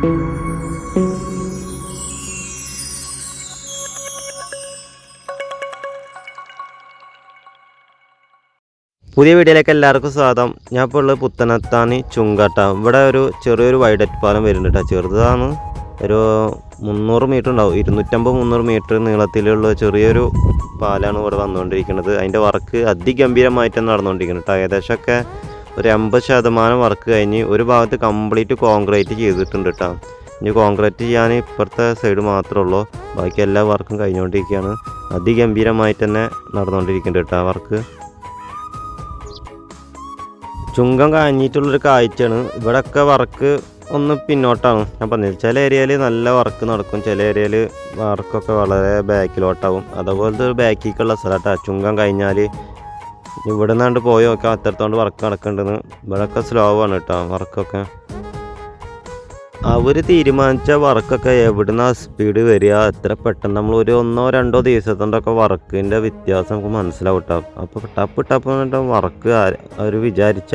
പുതിയ വീഡിയോയിലേക്ക് എല്ലാവർക്കും സ്വാഗതം. ഞാൻ ഇപ്പോൾ ഉള്ളത് പുത്തനത്താണി ചുങ്കട്ട. ഇവിടെ ഒരു ചെറിയൊരു വൈഡറ്റ് പാലം വരുന്നുണ്ട് കേട്ടോ. ചെറുതാണ് ഒരു മുന്നൂറ് മീറ്റർ ഉണ്ടാവും. ഇരുന്നൂറ്റമ്പത് മുന്നൂറ് മീറ്റർ നീളത്തിലുള്ള ചെറിയൊരു പാലാണ് ഇവിടെ വന്നുകൊണ്ടിരിക്കുന്നത്. അതിന്റെ വർക്ക് അതിഗംഭീരമായിട്ട് നടന്നുകൊണ്ടിരിക്കുന്നത് കേട്ടോ. ഏകദേശമൊക്കെ ഒരു എൺപത് ശതമാനം വർക്ക് കഴിഞ്ഞ് ഒരു ഭാഗത്ത് കംപ്ലീറ്റ് കോൺക്രീറ്റ് ചെയ്തിട്ടുണ്ട് കേട്ടോ ഇനി കോൺക്രീറ്റ് ചെയ്യാൻ ഇപ്പുറത്തെ സൈഡ് മാത്രമേ ഉള്ളൂ. ബാക്കി എല്ലാ വർക്കും കഴിഞ്ഞുകൊണ്ടിരിക്കുകയാണ്. അതിഗംഭീരമായിട്ട് തന്നെ നടന്നുകൊണ്ടിരിക്കുന്നുണ്ട് കേട്ടോ ആ വർക്ക്. ചുങ്കം കാഞ്ഞിട്ടുള്ളൊരു കാഴ്ചയാണ്. ഇവിടെയൊക്കെ വർക്ക് ഒന്ന് പിന്നോട്ടാണ്. ഞാൻ പറഞ്ഞത് ചില ഏരിയയിൽ നല്ല വർക്ക് നടക്കും ചില ഏരിയയിൽ വർക്കൊക്കെ വളരെ ബാക്കിലോട്ടാവും. അതുപോലത്തെ ഒരു ബാക്കിലേക്കുള്ള കേട്ടോ ചുങ്കം കഴിഞ്ഞാൽ ഇവിടെ നിന്നാണ്ട് പോയി നോക്കാം അത്രത്തോണ്ട് വർക്ക് നടക്കേണ്ടത് ഇവിടെയൊക്കെ സ്ലോ ആണ് കേട്ടോ വർക്കൊക്കെ അവർ തീരുമാനിച്ച വർക്കൊക്കെ എവിടുന്ന സ്പീഡ് വരിക എത്ര പെട്ടെന്ന് നമ്മൾ ഒരു ഒന്നോ രണ്ടോ ദിവസത്തോണ്ടൊക്കെ വർക്കിന്റെ വ്യത്യാസം നമുക്ക് മനസ്സിലാവും കേട്ടോ അപ്പോൾ ടപ്പ് ടപ്പ് എന്നിട്ട് വർക്ക് അവർ വിചാരിച്ച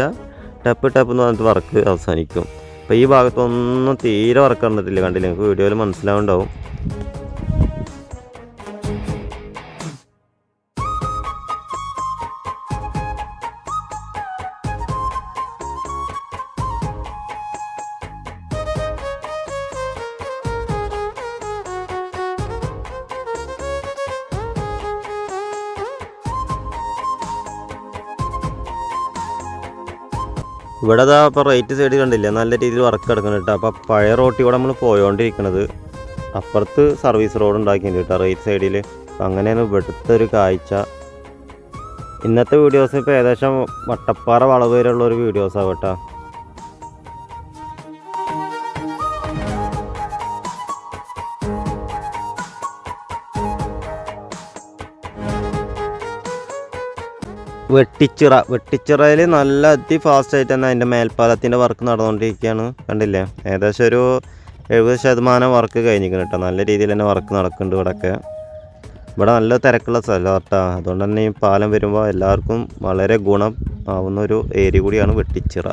ടപ്പ് ടപ്പ് എന്ന് പറഞ്ഞിട്ട് വർക്ക് അവസാനിക്കും. അപ്പോൾ ഈ ഭാഗത്തൊന്നും തീരെ വർക്ക് നടന്നിട്ടില്ല കണ്ടില്ല? നിങ്ങൾക്ക് വീഡിയോയിൽ മനസ്സിലാവുണ്ടാവും. ഇവിടെ അതാ ഇപ്പോൾ റൈറ്റ് സൈഡ് കണ്ടില്ല? നല്ല രീതിയിൽ വർക്ക് എടുക്കണം കേട്ടോ അപ്പോൾ പഴയ റോട്ടിൽ കൂടെ നമ്മൾ പോയോണ്ടിരിക്കണത് അപ്പുറത്ത് സർവീസ് റോഡ് ഉണ്ടാക്കിയിട്ടുണ്ട് കേട്ടോ റൈറ്റ് സൈഡിൽ അപ്പം അങ്ങനെയാണ് ഇവിടുത്തെ ഒരു കാഴ്ച. ഇന്നത്തെ വീഡിയോസ് ഇപ്പോൾ ഏകദേശം വട്ടപ്പാറ വളവ് വരെയുള്ള ഒരു വീഡിയോസാണ് കേട്ടോ വെട്ടിച്ചിറ വെട്ടിച്ചിറയിൽ നല്ല അതി ഫാസ്റ്റ് ആയിട്ട് തന്നെ അതിന്റെ മേൽപ്പാലത്തിന്റെ വർക്ക് നടന്നുകൊണ്ടിരിക്കുകയാണ് കണ്ടില്ലേ? ഏകദേശം ഒരു എഴുപത് ശതമാനം വർക്ക് കഴിഞ്ഞിരിക്കുന്നു കേട്ടോ. നല്ല രീതിയിൽ തന്നെ വർക്ക് നടക്കുന്നുണ്ട് ഇവിടെയൊക്കെ ഇവിടെ നല്ല തിരക്കുള്ള സ്ഥലം കേട്ടോ അതുകൊണ്ട് തന്നെ ഈ പാലം വരുമ്പോൾ എല്ലാവർക്കും വളരെ ഗുണം ആവുന്ന ഒരു ഏരിയ കൂടിയാണ് വെട്ടിച്ചിറ.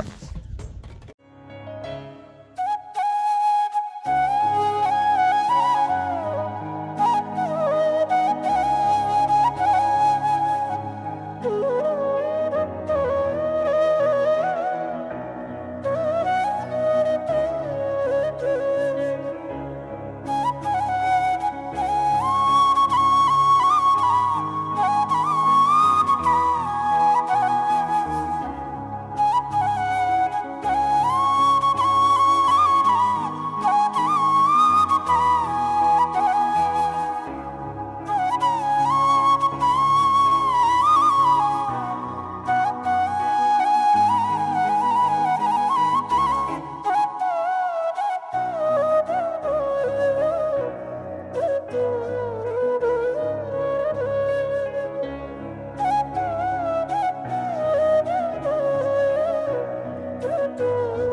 oh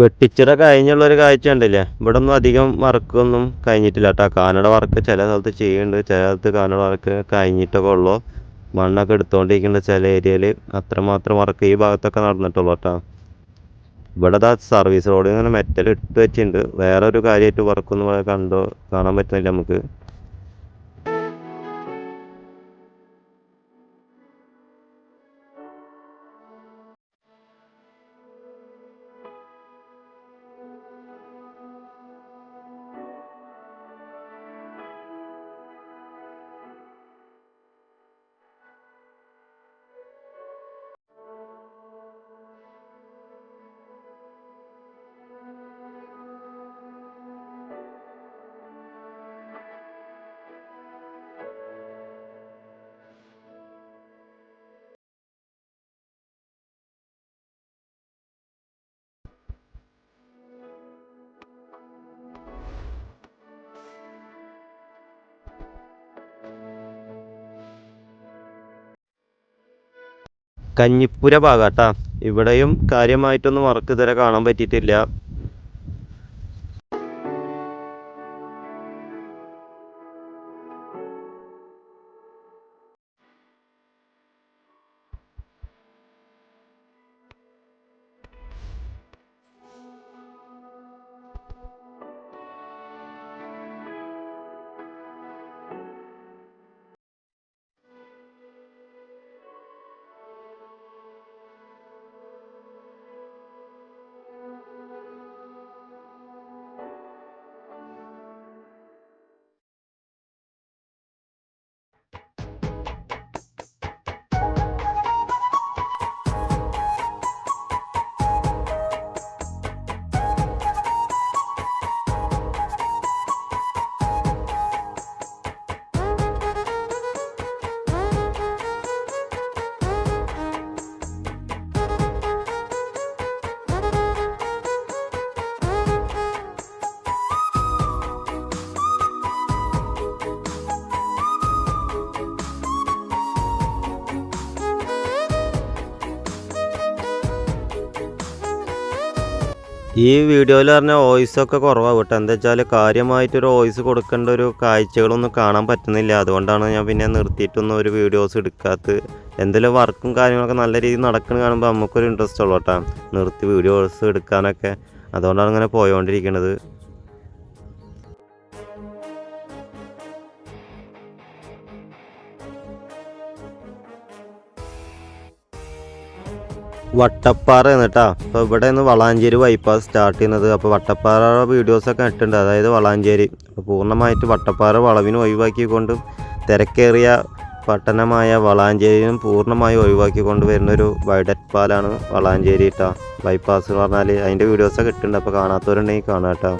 വെട്ടിച്ചിറ കഴിഞ്ഞുള്ളൊരു കാഴ്ച ഉണ്ടല്ലേ ഇവിടെ ഒന്നും അധികം വർക്കൊന്നും കഴിഞ്ഞിട്ടില്ല കേട്ടോ കാനഡ വർക്ക് ചില സ്ഥലത്ത് ചെയ്യുന്നുണ്ട് ചില സ്ഥലത്ത് കാനഡ വർക്ക് കഴിഞ്ഞിട്ടൊക്കെ ഉള്ളൂ. മണ്ണൊക്കെ എടുത്തുകൊണ്ടിരിക്കുന്ന ചില ഏരിയയിൽ അത്രമാത്രം വർക്ക് ഈ ഭാഗത്തൊക്കെ നടന്നിട്ടുള്ളൂ കേട്ടോ ഇവിടെ ദാ സർവീസ് റോഡ് ഇങ്ങനെ മെറ്റൽ ഇട്ട് വെച്ചിട്ടുണ്ട് വേറെ ഒരു കാര്യമായിട്ട് വർക്കൊന്നും കണ്ടോ കാണാൻ പറ്റുന്നില്ല നമുക്ക്. കഞ്ഞിപ്പുര ഭാഗാട്ടാ. ഇവിടെയും കാര്യമായിട്ടൊന്നും വർക്ക് ഇതുവരെ കാണാൻ പറ്റിയിട്ടില്ല. ഈ വീഡിയോയിൽ പറഞ്ഞ വോയിസ് ഒക്കെ കുറവാണ് കേട്ടോ. എന്താ വെച്ചാൽ കാര്യമായിട്ടൊരു വോയിസ് കൊടുക്കേണ്ട ഒരു കാഴ്ചകളൊന്നും കാണാൻ പറ്റുന്നില്ല. അതുകൊണ്ടാണ് ഞാൻ പിന്നെ നിർത്തിയിട്ടൊന്നും ഒരു വീഡിയോസ് എടുക്കാത്തത്. എന്തെങ്കിലും വർക്കും കാര്യങ്ങളൊക്കെ നല്ല രീതിയിൽ നടക്കുന്നത് കാണുമ്പോൾ നമുക്കൊരു ഇൻട്രസ്റ്റ് ഉള്ളൂ കേട്ടോ. നിർത്തി വീഡിയോസ് എടുക്കാനൊക്കെ. അതുകൊണ്ടാണ് ഇങ്ങനെ പോയോണ്ടിരിക്കുന്നത് വട്ടപ്പാറ എന്നിട്ടാ. അപ്പോൾ ഇവിടെ നിന്ന് വളാഞ്ചേരി ബൈപ്പാസ് സ്റ്റാർട്ട് ചെയ്യുന്നത്. അപ്പോൾ വട്ടപ്പാറ വീഡിയോസൊക്കെ ഇട്ടുണ്ട് അതായത് വളാഞ്ചേരി. അപ്പോൾ പൂർണമായിട്ട് വട്ടപ്പാറ വളവിന് ഒഴിവാക്കിക്കൊണ്ടും തിരക്കേറിയ പട്ടണമായ വളാഞ്ചേരിയും പൂർണമായി ഒഴിവാക്കിക്കൊണ്ട് വരുന്ന ഒരു വൈഡറ്റ് പാലാണ് വളാഞ്ചേരി കേട്ടോ ബൈപ്പാസ് എന്ന് പറഞ്ഞാൽ അതിന്റെ വീഡിയോസൊക്കെ ഇട്ടുണ്ട് അപ്പോൾ കാണാത്തവരുണ്ടെങ്കിൽ കാണാം കേട്ടോ